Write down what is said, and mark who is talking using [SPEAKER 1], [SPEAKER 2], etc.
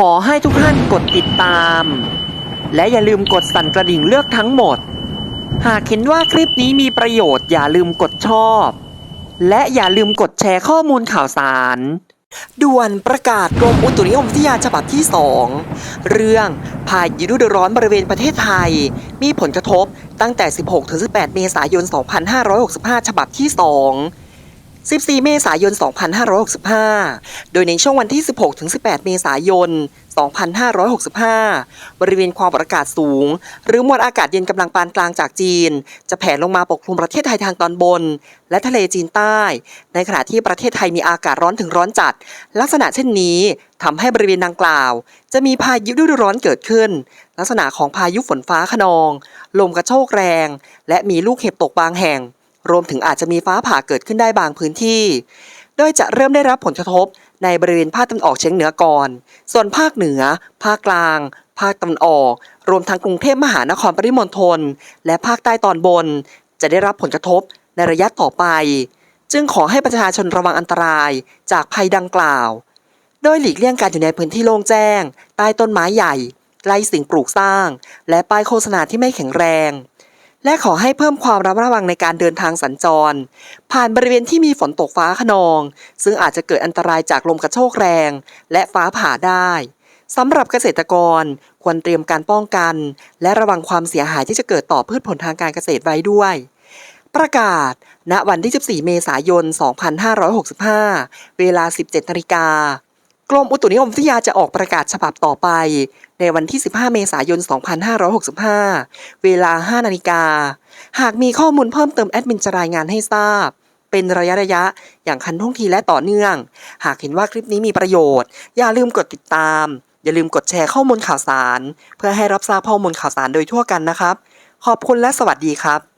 [SPEAKER 1] ขอให้ทุกท่านกดติดตาม และอย่าลืมกดสั่นกระดิ่งเลือกทั้งหมด หากเห็นว่าคลิปนี้มีประโยชน์อย่าลืมกดชอบ และอย่าลืมกดแชร์ข้อมูลข่าวสาร ด่วนประกาศกรมอุตุนิยมวิทยาฉบับที่ 2 เรื่องพายุฤดูร้อนบริเวณประเทศไทย มีผลกระทบตั้งแต่ 16-18 เมษายน 2565 ฉบับที่ 2 14 เมษายน 2565 โดยในช่วงวันที่ 16-18 เมษายน 2565 บริเวณความกดอากาศสูง หรือมวลอากาศเย็นกำลังปานกลางจากจีน จะแผ่ลงมาปกคลุมประเทศไทยทางตอนบน และทะเลจีนใต้ ในขณะที่ประเทศไทยมีอากาศร้อนถึงร้อนจัด ลักษณะเช่นนี้ทำให้บริเวณดังกล่าว จะมีพายุฤดูร้อนเกิดขึ้น ลักษณะของพายุฝนฟ้าขนอง ลมกระโชกแรง และมีลูกเห็บตกบางแห่ง รวมถึงอาจจะมีฟ้าผ่าเกิดขึ้นได้บางพื้นที่ โดยจะเริ่มได้รับผลกระทบในบริเวณภาคตะวันออกเฉียงเหนือก่อน ส่วนภาคเหนือ ภาคกลาง ภาคตะวันออก รวมทั้งกรุงเทพมหานครปริมณฑลและภาคใต้ตอนบน จะได้รับผลกระทบในระยะต่อไป จึงขอให้ประชาชนระวังอันตรายจากภัยดังกล่าว โดยหลีกเลี่ยงการอยู่ในพื้นที่โล่งแจ้ง ใต้ต้นไม้ใหญ่ใกล้สิ่งปลูกสร้าง และป้ายโฆษณาที่ไม่แข็งแรง และขอให้เพิ่มความระมัดระวังในการเดินทางสัญจร ผ่านบริเวณที่มีฝนตกฟ้าขนอง ซึ่งอาจจะเกิดอันตรายจากลมกระโชกแรง และฟ้าผ่าได้สำหรับเกษตรกรควรเตรียมการป้องกัน และระวังความเสียหายที่จะเกิดต่อพืชผลทางการเกษตรไว้ด้วย ประกาศ ณวันที่ 14 เมษายน 2565 เวลา 17นาฬิกา กรมอุตุนิยมวิทยาจะออกประกาศฉบับต่อไป ในวันที่ 15 เมษายน 2565 เวลา 5 นาฬิกา หากมีข้อมูลเพิ่มเติมแอดมินจะรายงานให้ทราบ เป็นระยะระยะ อย่างคันท่วงทีและต่อเนื่อง หากเห็นว่าคลิปนี้มีประโยชน์ อย่าลืมกดติดตาม อย่าลืมกดแชร์ข้อมูลข่าวสาร เพื่อให้รับทราบข้อมูลข่าวสารโดยทั่วกันนะครับ ขอบคุณและสวัสดีครับ